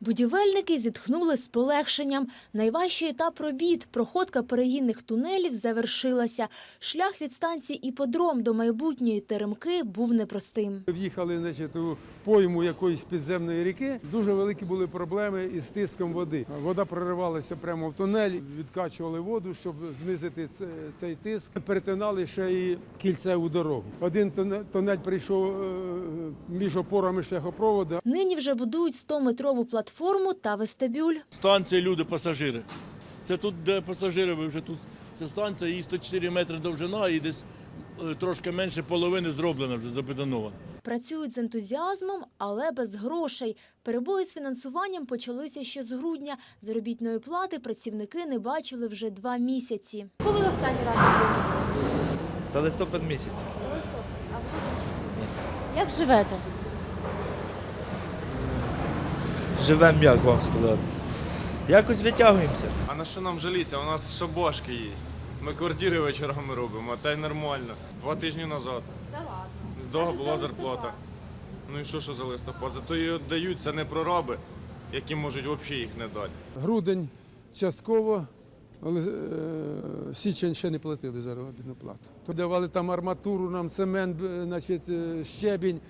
Будівельники зітхнули з полегшенням. Найважчий етап робіт – проходка перегінних тунелів завершилася. Шлях від станції «Іподром» до майбутньої теремки був непростим. В'їхали значить, у пойму якоїсь підземної ріки. Дуже великі були проблеми із тиском води. Вода проривалася прямо в тунель, відкачували воду, щоб знизити цей тиск. Перетинали ще і кільцеву дорогу. Один туне- тунель прийшов е, між опорами шляхопроводу. Нині вже будують 100-метрову платформу та вестибюль. Станція люди, пасажири. Це тут, де пасажири, ви вже тут. Це станція, її 104 метри довжина і десь е, трошки менше половини зроблена вже забетонована. Працюють з ентузіазмом, але без грошей. Перебої з фінансуванням почалися ще з грудня. Заробітної плати працівники не бачили вже два місяці. Коли останній раз Це листопад місяць. Як живете? Живемо, як вам сказати. Якось витягуємося. А на що нам жалітися? У нас шабашки є. Ми квартири вечорами робимо, та й нормально. Два тижні назад. Та ладно. Довго була за зарплата. Ну і що, що за листопад? Зато її дають, це не прораби, які можуть взагалі їх не дати. Грудень частково, але е, січень ще не платили заробітну плату. Давали там арматуру, нам цемент, значить, е, щебінь.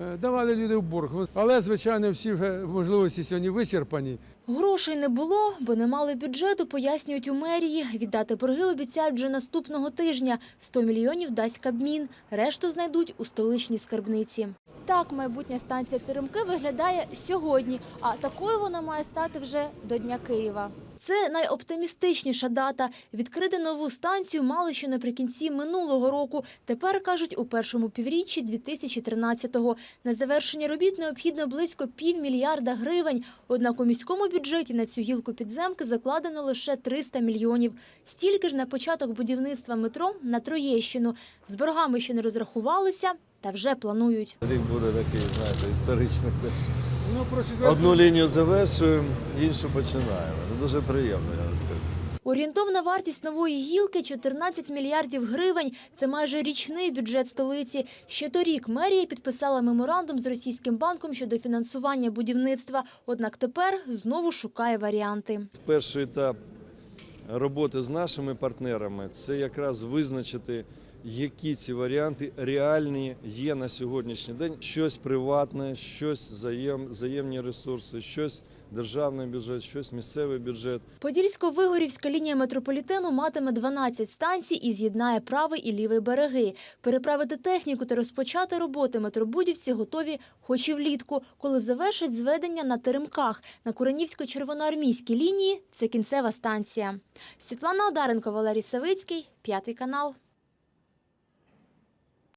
Е, Давали люди в борг. Але, звичайно, всі можливості сьогодні вичерпані. Грошей не було, бо не мали бюджету, пояснюють у мерії. Віддати борги обіцяють вже наступного тижня. 100 мільйонів дасть Кабмін. Решту знайдуть у столичній скарбниці. Так, майбутня станція Теремки виглядає сьогодні, а такою вона має стати вже до Дня Києва. Це найоптимістичніша дата. Відкрити нову станцію мали ще наприкінці минулого року. Тепер, кажуть, у першому півріччі 2013-го. На завершення робіт необхідно близько півмільярда гривень. Однак у міському бюджеті на цю гілку підземки закладено лише 300 мільйонів. Стільки ж на початок будівництва метро на Троєщину. З боргами ще не розрахувалися, та вже планують. Рік буде такий, знаєте, історичний теж. Ну, Одну лінію завершуємо, іншу починаємо. Це дуже приємно, я вам скажу. Орієнтовна вартість нової гілки – 14 мільярдів гривень. Це майже річний бюджет столиці. Ще торік мерія підписала меморандум з російським банком щодо фінансування будівництва. Однак тепер знову шукає варіанти. Перший етап роботи з нашими партнерами це якраз визначити, які ці варіанти реальні є на сьогоднішній день. Щось приватне, щось заєм, взаємні ресурси, щось державний бюджет, щось місцевий бюджет. Подільсько-Вигорівська лінія метрополітену матиме 12 станцій і з'єднає правий і лівий береги. Переправити техніку та розпочати роботи метробудівці готові хоч і влітку, коли завершать зведення на Теремках. На Куренівсько-червоноармійській лінії – це кінцева станція. Світлана Одаренко, Валерій Савицький, П'ятий канал.